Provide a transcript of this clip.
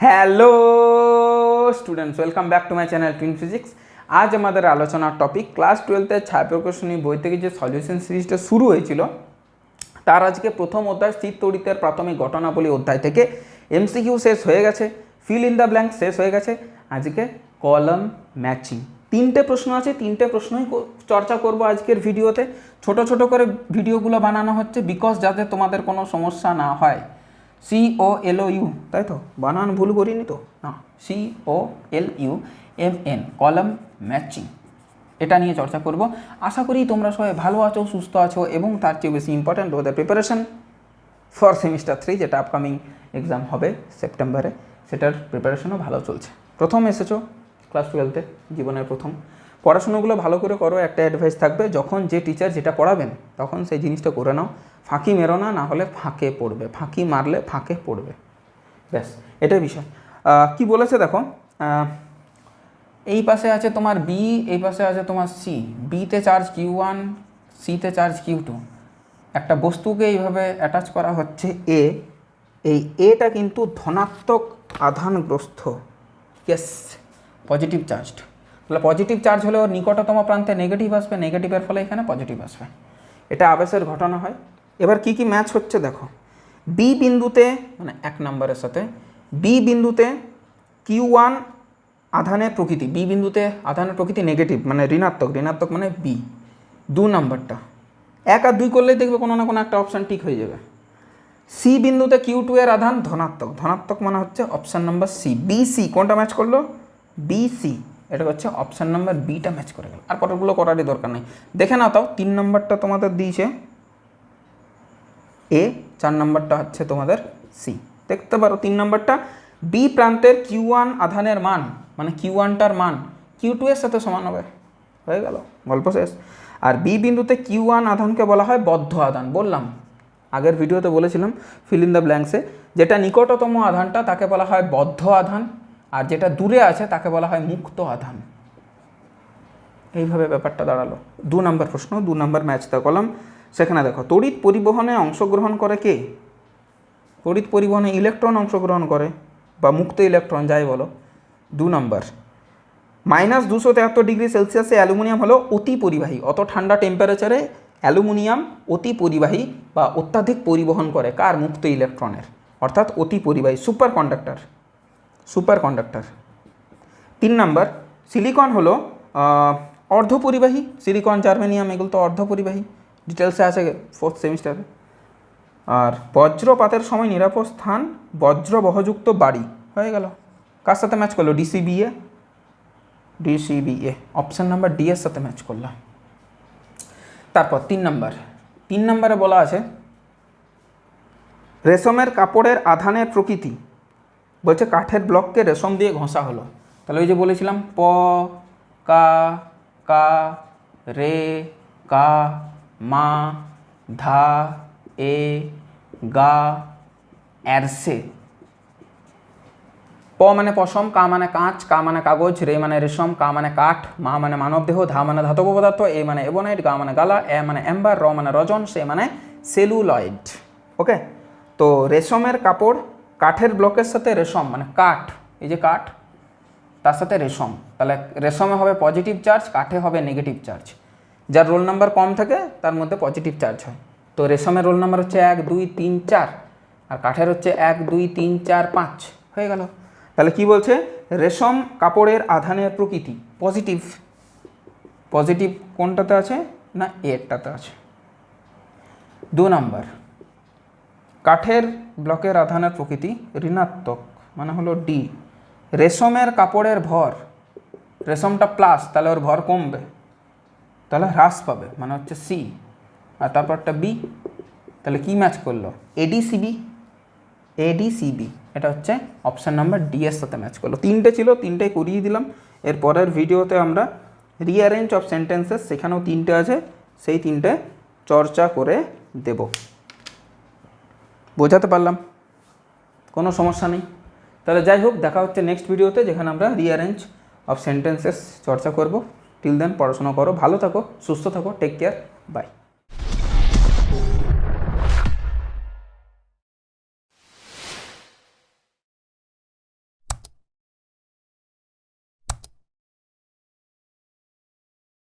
Hello students welcome back to my channel twin physics আজ আমাদের আলোচনার টপিক ক্লাস টুয়েলথের ছায়াপ্রকাশনী বই থেকে যে সলিউশন সিরিজটা শুরু হয়েছিল, তার আজকে প্রথম অধ্যায়, স্থির তড়িতের প্রাথমিক ঘটনাবলী অধ্যায় থেকে এমসিকিউ শেষ হয়ে গেছে ফিল ইন দ্য ব্ল্যাঙ্ক শেষ হয়ে গেছে। আজকে কলম ম্যাচিং তিনটে প্রশ্ন আছে, তিনটে প্রশ্নই চর্চা করব আজকের ভিডিওতে ছোট ছোট করে ভিডিওগুলো বানানো হচ্ছে বিকজ যাতে তোমাদের কোনো সমস্যা না হয়। C O L O you তাই তো? বানান ভুল করিনি তো? না C O L U M N কলম ম্যাচিং। এটা নিয়ে চর্চা করব। আশা করি তোমরা সবাই ভালো আছো, সুস্থ আছো, এবং তার চেয়ে বেশি ইম্পর্ট্যান্ট ওদের প্রিপারেশন ফর সেমিস্টার থ্রি যেটা আপকামিং এক্সাম হবে সেপ্টেম্বরে, সেটার প্রিপারেশনও ভালো চলছে। প্রথম এসেছ ক্লাস টুয়েলভে জীবনের প্রথম। পড়াশুনোগুলো ভালো করে করো, একটা অ্যাডভাইস থাকবে, যখন যে টিচার যেটা পড়াবেন, তখন সেই জিনিসটা করে নাও। ফাঁকি মেরো না না হলে ফাঁকে পড়বে। ফাঁকি মারলে ফাঁকে পড়বে। ব্যাস, এটাই বিষয়। কি বলেছে দেখো? এই পাশে আছে তোমার বি এই পাশে আছে তোমার সি বিতে চার্জ কিউ ওয়ান সিতে চার্জ কিউ টু একটা বস্তুকে এইভাবে অ্যাটাচ করা হচ্ছে এ এই এটা কিন্তু ধনাত্মক আধানগ্রস্ত ইয়েস পজিটিভ চার্জড তাহলে পজিটিভ চার্জ হলে ওর নিকটতম প্রান্তে নেগেটিভ আসবে নেগেটিভের ফলে এখানে পজিটিভ আসবে। এটা আবেশের ঘটনা হয়। এবার কি কি ম্যাচ হচ্ছে দেখো। বি বিন্দুতে মানে এক নম্বরের সাথে বি বিন্দুতে কিউ ওয়ান আধানের প্রকৃতি বি বিন্দুতে আধানের প্রকৃতি নেগেটিভ মানে ঋণাত্মক ঋণাত্মক মানে বি দু নম্বরটা। এক আর দুই করলেই দেখবে কোনো না কোনো একটা অপশান ঠিক হয়ে যাবে। সি বিন্দুতে কিউ টু এর আধান ধনাত্মক ধনাত্মক মানে হচ্ছে option number C B C কোনটা ম্যাচ করল? বি সি এটা হচ্ছে অপশান নাম্বার বিটা ম্যাচ করে গেল। আর পরেরগুলো করারই দরকার নেই। দেখে নাও তাও, তিন নম্বরটা তোমাদের দিয়েছে এ চার নম্বরটা হচ্ছে তোমাদের সি দেখতে পারো, তিন নম্বরটা বি প্রান্তের কিউ ওয়ান আধানের মান মানে কিউ ওয়ানটার মান কিউ টু এর সাথে সমান হবে। হয়ে গেল, গল্প শেষ। আর বি বিন্দুতে কিউ ওয়ান আধানকে বলা হয় বদ্ধ আধান, বললাম। আগের ভিডিওতে বলেছিলাম ফিল ইন দ্য ব্ল্যাঙ্কসে যেটা নিকটতম আধানটা, তাকে বলা হয় বদ্ধ আধান। আর যেটা দূরে আছে তাকে বলা হয় মুক্ত আধান। এইভাবে ব্যাপারটা দাঁড়াল। দু নম্বর প্রশ্ন, দু নম্বর ম্যাচটা কলম। সেখানে দেখো, তড়িৎ পরিবহনে অংশগ্রহণ করে কে? তড়িৎ পরিবহনে ইলেকট্রন অংশগ্রহণ করে বা মুক্ত ইলেকট্রন, যাই বলো। দু নম্বর, মাইনাস দুশো তেহাত্তর ডিগ্রি সেলসিয়াসে অ্যালুমিনিয়াম হলো অতি পরিবাহী। অত ঠান্ডা টেম্পারেচারে অ্যালুমিনিয়াম অতি পরিবাহী বা অত্যাধিক পরিবহন করে কার? মুক্ত ইলেকট্রনের। অর্থাৎ অতি পরিবাহী সুপার কন্ডাক্টর সুপার কন্ডাক্টর তিন নাম্বার, সিলিকন হলো অর্ধপরিবাহী, সিলিকন, জার্মেনিয়াম, এগুলো তো অর্ধপরিবাহী। ডিটেলসে আছে ফোর্থ সেমিস্টারে আর বজ্রপাতের সময় নিরাপদ স্থান বজ্র বহযুক্ত বাড়ি, হয়ে গেল। কার সাথে ম্যাচ করল? DCBA DCBA option number D এর সাথে ম্যাচ করলাম। তারপর তিন নাম্বার। তিন নাম্বারে বলা আছে, রেশমের কাপড়ের আধানের প্রকৃতি। বলছে কাঠের ব্লককে রেশম দিয়ে ঘষা হলো। তাহলে ওই যে বলেছিলাম, প, কা কা, রে কা মা, ধা, এ, গা অ্যারসে প মানে পশম, কা মানে কাঁচ, কা মানে কাগজ, রে মানে রেশম, কা মানে কাঠ, মা মানে মানবদেহ ধা মানে ধাতব পদার্থ, এ মানে এবনাইট, গা মানে গালা, এ মানে এম্বার, র মানে রজন, সে মানে সেলুলয়েড। ওকে? তো রেশমের কাপড় কাঠের ব্লকের সাথে রেশম মানে কাঠ, এই যে কাঠ, তার সাথে রেশম। তাহলে রেশমে হবে পজিটিভ চার্জ কাঠে হবে নেগেটিভ চার্জ যার রোল নাম্বার কম থাকে, তার মধ্যে পজিটিভ চার্জ হয়। তো রেশমের রোল নাম্বার হচ্ছে এক, দুই, তিন, চার, আর কাঠের হচ্ছে এক, দুই, তিন, চার, পাঁচ। হয়ে গেল। তাহলে কি বলছে? রেশম কাপড়ের আধানের প্রকৃতি পজিটিভ পজিটিভ কোনটাতে আছে? না, এরটাতে আছে। দু নাম্বার। কাঠের ব্লকের আধানের প্রকৃতি ঋণাত্মক মানে হলো ডি রেশমের কাপড়ের ভর, রেশমটা প্লাস তাহলে ওর ভর কমবে। তাহলে হ্রাস পাবে মানে হচ্ছে সি আর তারপরটা বি তাহলে কি ম্যাচ করল? এডিসিবি এডিসিবি এটা হচ্ছে অপশান নাম্বার ডি এর সাথে ম্যাচ করল। তিনটে ছিল তিনটেই করিয়ে দিলাম। এর পরের ভিডিওতে আমরা রিঅ্যারেঞ্জ অফ সেন্টেন্সেস সেখানেও তিনটে আছে, সেই তিনটে চর্চা করে দেব। বোঝাতে পারলাম। কোনো সমস্যা নেই। তাহলে যাই হোক, দেখা হচ্ছে নেক্সট ভিডিওতে যেখানে আমরা রিঅ্যারেঞ্জ অফ সেন্টেন্সেস চর্চা করব। টিল দেন পড়াশোনা করো। ভালো থাকো, সুস্থ থাকো। Take care bye